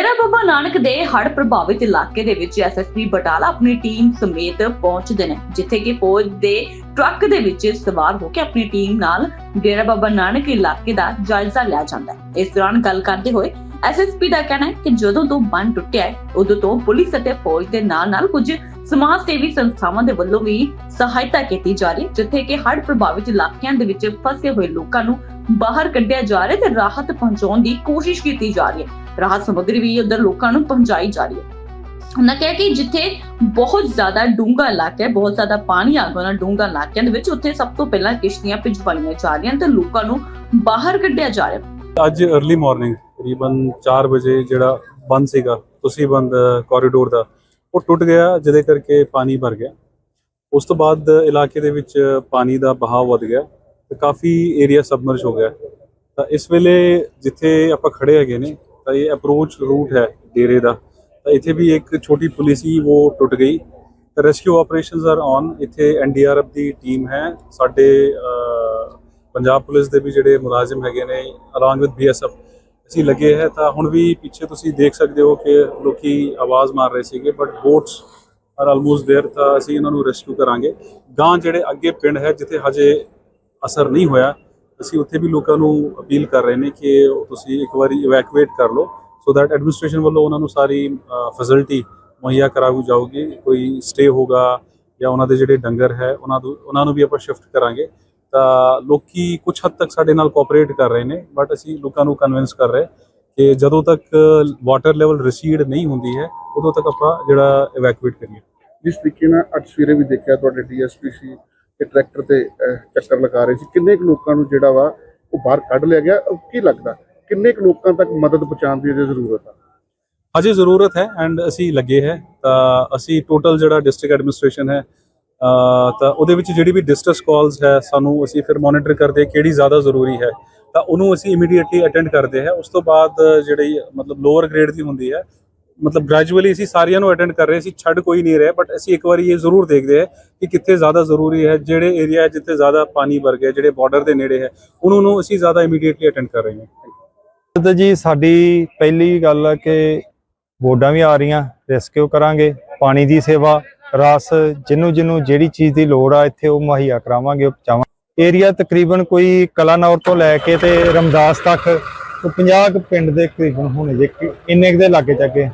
ਡੇਰਾ ਬਾਬਾ ਨਾਨਕ ਦੇ ਹੜ੍ਹ ਪ੍ਰਭਾਵਿਤ ਇਲਾਕੇ ਦੇ ਵਿੱਚ ਐਸਐਸਪੀ ਬਟਾਲਾ ਆਪਣੀ ਟੀਮ ਸਮੇਤ ਪਹੁੰਚਦੇ ਨੇ, ਜਿੱਥੇ ਕਿ ਫੌਜ ਦੇ ਟਰੱਕ ਦੇ ਵਿੱਚ ਸਵਾਰ ਹੋ ਕੇ ਆਪਣੀ ਟੀਮ ਨਾਲ ਡੇਰਾ ਬਾਬਾ ਨਾਨਕ ਇਲਾਕੇ ਦਾ ਜਾਇਜ਼ਾ ਲਿਆ ਜਾਂਦਾ ਹੈ। ਇਸ ਦੌਰਾਨ ਗੱਲ ਕਰਦੇ ਹੋਏ ਐਸਐਸਪੀ ਦਾ ਕਹਿਣਾ ਹੈ ਕਿ ਜਦੋਂ ਤੋਂ ਬੰਨ ਟੁੱਟਿਆ ਹੈ, ਉਦੋਂ ਤੋਂ ਪੁਲਿਸ ਅਤੇ ਫੌਜ ਦੇ ਨਾਲ ਨਾਲ ਕੁਝ ਸਮਾਜ ਸੇਵੀ ਸੰਸਥਾਵਾਂ ਦੇ ਵੱਲੋਂ ਵੀ ਸਹਾਇਤਾ ਕੀਤੀ ਜਾ ਰਹੀ ਹੈ, ਜਿੱਥੇ ਕਿ ਹੜ੍ਹ ਪ੍ਰਭਾਵਿਤ ਇਲਾਕਿਆਂ ਦੇ ਵਿੱਚ ਫਸੇ ਹੋਏ ਲੋਕਾਂ ਨੂੰ ਬਾਹਰ ਕੱਢਿਆ ਜਾ ਰਿਹਾ ਤੇ ਰਾਹਤ ਪਹੁੰਚਾਉਣ ਦੀ ਕੋਸ਼ਿਸ਼ ਕੀਤੀ ਜਾ ਰਹੀ ਹੈ। ਰਾਹਤ ਸਮੱਗਰੀ ਵੀ ਉਧਰ ਲੋਕਾਂ ਨੂੰ ਪਹੁੰਚਾਈ ਜਾ ਰਹੀ ਹੈ। ਉਹਨਾਂ ਕਿਹਾ ਕਿ ਜਿੱਥੇ ਬਹੁਤ ਜ਼ਿਆਦਾ ਡੂੰਘਾ ਇਲਾਕਾ ਹੈ, ਬਹੁਤ ਜ਼ਿਆਦਾ ਪਾਣੀ ਆ ਗਿਆ ਉਹਨਾਂ ਡੂੰਘਾ ਇਲਾਕਿਆਂ ਦੇ ਵਿੱਚ, ਉੱਥੇ ਸਭ ਤੋਂ ਪਹਿਲਾਂ ਕਿਸ਼ਤੀਆਂ ਭਿਜਵਾਈਆਂ ਜਾ ਰਹੀਆਂ ਤੇ ਲੋਕਾਂ ਨੂੰ ਬਾਹਰ ਕੱਢਿਆ ਜਾ ਰਿਹਾ। ਅੱਜ अर्ਲੀ ਮਾਰਨਿੰਗ ਤਕਰੀਬਨ 4 ਵਜੇ ਜਿਹੜਾ ਬੰਦ ਸੀਗਾ, ਤੁਸੀਂ ਬੰਦ ਕੋਰੀਡੋਰ ਦਾ, ਉਹ ਟੁੱਟ ਗਿਆ, ਜਿਹਦੇ ਕਰਕੇ ਪਾਣੀ ਭਰ ਗਿਆ। ਉਸ ਤੋਂ ਬਾਅਦ ਇਲਾਕੇ ਦੇ ਵਿੱਚ ਪਾਣੀ ਦਾ ਬਹਾਅ ਵਧ ਗਿਆ। ਤੇ ਕਾਫੀ ਏਰੀਆ ਸਬਮਰਜ ਹੋ ਗਿਆ ਤਾਂ ਇਸ ਵੇਲੇ ਜਿੱਥੇ ਆਪਾਂ ਖੜੇ ਹੈਗੇ ਨੇ ਤਾਂ ਇਹ ਅਪਰੋਚ ਰੂਟ ਹੈ ਡੇਰੇ ਦਾ ਤਾਂ ਇੱਥੇ ਵੀ ਇੱਕ ਛੋਟੀ ਪੁਲਿਸ ਸੀ ਉਹ ਟੁੱਟ ਗਈ ਤਾਂ ਰੈਸਕਿਊ ਆਪਰੇਸ਼ਨਸ ਆਰ ਔਨ ਇੱਥੇ ਐਨਡੀਆਰਐਫ ਦੀ ਟੀਮ ਹੈ ਸਾਡੇ ਅਹ, ਪੰਜਾਬ ਪੁਲਿਸ ਦੇ ਵੀ ਜਿਹੜੇ ਮੁਲਾਜ਼ਮ ਹੈਗੇ ਨੇ ਅਲੋਂਗ ਵਿਦ ਬੀਐਸਐਫ ਅਸੀਂ ਲੱਗੇ ਹੈ ਤਾਂ ਹੁਣ ਵੀ ਪਿੱਛੇ ਤੁਸੀਂ ਦੇਖ ਸਕਦੇ ਹੋ ਕਿ ਲੋਕੀ ਆਵਾਜ਼ ਮਾਰ ਰਹੇ ਸੀਗੇ but boats are almost there ਤਾਂ ਅਸੀਂ ਇਹਨਾਂ ਨੂੰ ਰੈਸਕਿਊ ਕਰਾਂਗੇ ਗਾਂ ਜਿਹੜੇ ਅੱਗੇ ਪਿੰਡ ਹੈ ਜਿੱਥੇ ਹਜੇ ਅਸਰ ਨਹੀਂ ਹੋਇਆ। ਅਸੀਂ ਉੱਥੇ ਵੀ ਲੋਕਾਂ ਨੂੰ ਅਪੀਲ ਕਰ ਰਹੇ ਨੇ ਕਿ ਤੁਸੀਂ ਇੱਕ ਵਾਰੀ ਇਵੈਕੂਏਟ ਕਰ ਲਓ। ਸੋ ਦੈਟ ਐਡਮਿਨਿਸਟ੍ਰੇਸ਼ਨ ਵੱਲੋਂ ਉਹਨਾਂ ਨੂੰ ਸਾਰੀ ਫੈਸਿਲਿਟੀ ਮੁਹੱਈਆ ਕਰਾਉ ਜਾਊਗੀ। ਕੋਈ ਸਟੇ ਹੋਗਾ ਜਾਂ ਉਹਨਾਂ ਦੇ ਜਿਹੜੇ ਡੰਗਰ ਹੈ, ਉਹਨਾਂ ਨੂੰ ਉਹਨਾਂ ਨੂੰ ਵੀ ਆਪਾਂ ਸ਼ਿਫਟ ਕਰਾਂਗੇ। ਤਾਂ ਲੋਕੀ ਕੁਝ ਹੱਦ ਤੱਕ ਸਾਡੇ ਨਾਲ ਕੋਆਪਰੇਟ ਕਰ ਰਹੇ ਨੇ ਬਟ ਅਸੀਂ ਲੋਕਾਂ ਨੂੰ ਕਨਵਿੰਸ ਕਰ ਰਹੇ ਕਿ ਜਦੋਂ ਤੱਕ ਵਾਟਰ ਲੈਵਲ ਰਿਸੀਡ ਨਹੀਂ ਹੁੰਦੀ ਹੈ, ਉਦੋਂ ਤੱਕ ਆਪਾਂ ਜਿਹੜਾ ਇਵੈਕੂਏਟ ਕਰੀਏ। ਜਿਸ ਤਰੀਕੇ ਨਾਲ ਅੱਜ ਸਵੇਰੇ ਵੀ ਦੇਖਿਆ ਤੁਹਾਡੇ ਡੀਐਸਪੀ ਸੀ ਕਿ ਟਰੈਕਟਰ ਤੇ ਅਹ, ਚੱਕਰ ਲਗਾ ਰਹੇ ਸੀ। ਕਿੰਨੇ ਕੁ ਲੋਕਾਂ ਨੂੰ ਜਿਹੜਾ ਵਾ ਉਹ ਬਾਹਰ ਕੱਢ ਲਿਆ ਗਿਆ? ਉਹ ਕੀ ਲੱਗਦਾ? ਕਿੰਨੇ ਕੁ ਲੋਕਾਂ ਤੱਕ ਮਦਦ ਪਹੁੰਚਾਉਣ ਦੀ ਅਜੇ ਜ਼ਰੂਰਤ ਆ? ਅਜੇ ਜ਼ਰੂਰਤ ਹੈ ਐਂਡ ਅਸੀਂ ਲੱਗੇ ਹੈ। ਤਾਂ ਅਸੀਂ ਟੋਟਲ ਜਿਹੜਾ ਡਿਸਟ੍ਰਿਕਟ ਐਡਮਿਨਿਸਟ੍ਰੇਸ਼ਨ ਹੈ ਅਹ ਤਾਂ ਉਹਦੇ ਵਿੱਚ ਜਿਹੜੀ ਵੀ ਡਿਸਟ੍ਰੈਸ ਕਾਲਸ ਹੈ ਸਾਨੂੰ ਅਸੀਂ ਫਿਰ ਮੋਨੀਟਰ ਕਰਦੇ ਹਾਂ ਕਿਹੜੀ ਜ਼ਿਆਦਾ ਜ਼ਰੂਰੀ ਹੈ। ਤਾਂ ਉਹਨੂੰ ਅਸੀਂ ਇਮੀਡੀਏਟਲੀ ਅਟੈਂਡ ਕਰਦੇ ਹਾਂ। ਉਸ ਤੋਂ ਬਾਅਦ ਜਿਹੜੀ ਮਤਲਬ ਲੋਅਰ ਗ੍ਰੇਡ ਦੀ ਹੁੰਦੀ ਹੈ ਮਤਲਬ ਗ੍ਰੈਜੂਅਲੀ ਅਸੀਂ ਸਾਰਿਆਂ ਨੂੰ ਅਟੈਂਡ ਕਰ ਰਹੇ ਸੀ ਛੱਡ ਕੋਈ ਨਹੀਂ ਰਿਹਾ ਬਟ ਅਸੀਂ ਇੱਕ ਵਾਰੀ ਇਹ ਜ਼ਰੂਰ ਦੇਖਦੇ ਹਾਂ ਕਿ ਕਿੱਥੇ ਜ਼ਿਆਦਾ ਜ਼ਰੂਰੀ ਹੈ, ਜਿਹੜੇ ਏਰੀਆ ਜਿੱਥੇ ਜ਼ਿਆਦਾ ਪਾਣੀ ਭਰ ਗਿਆ ਜਿਹੜੇ ਬਾਰਡਰ ਦੇ ਨੇੜੇ ਹੈ, ਉਹਨਾਂ ਨੂੰ ਅਸੀਂ ਜ਼ਿਆਦਾ ਇਮੀਡੀਏਟਲੀ ਅਟੈਂਡ ਕਰ ਰਹੇ ਹਾਂ। ਤਾਂ ਜੀ, ਸਾਡੀ ਪਹਿਲੀ ਗੱਲ ਹੈ ਕਿ ਬੋਰਡਾਂ ਵੀ ਆ ਰਹੀਆਂ ਰੈਸਕਿਊ ਕਰਾਂਗੇ, ਪਾਣੀ ਦੀ ਸੇਵਾ, ਰਸ ਜਿਹਨੂੰ ਜਿਹਨੂੰ ਜਿਹੜੀ ਚੀਜ਼ ਦੀ ਲੋੜ ਆ, ਇੱਥੇ ਉਹ ਮੁਹੱਈਆ ਕਰਾਵਾਂਗੇ ਉਹ ਪਹੁੰਚਾਵਾਂਗੇ ਏਰੀਆ ਤਕਰੀਬਨ ਕੋਈ ਕਲਾਨੌਰ ਤੋਂ ਲੈ ਕੇ ਤੇ ਰਮਦਾਸ ਤੱਕ ਕੋਈ 50 ਕੁ ਪਿੰਡ ਦੇ ਤਕਰੀਬਨ ਹੋਣੇ ਜੇ ਇੰਨੇ ਕੁ ਦੇ ਲਾਗੇ ਚੱਗੇ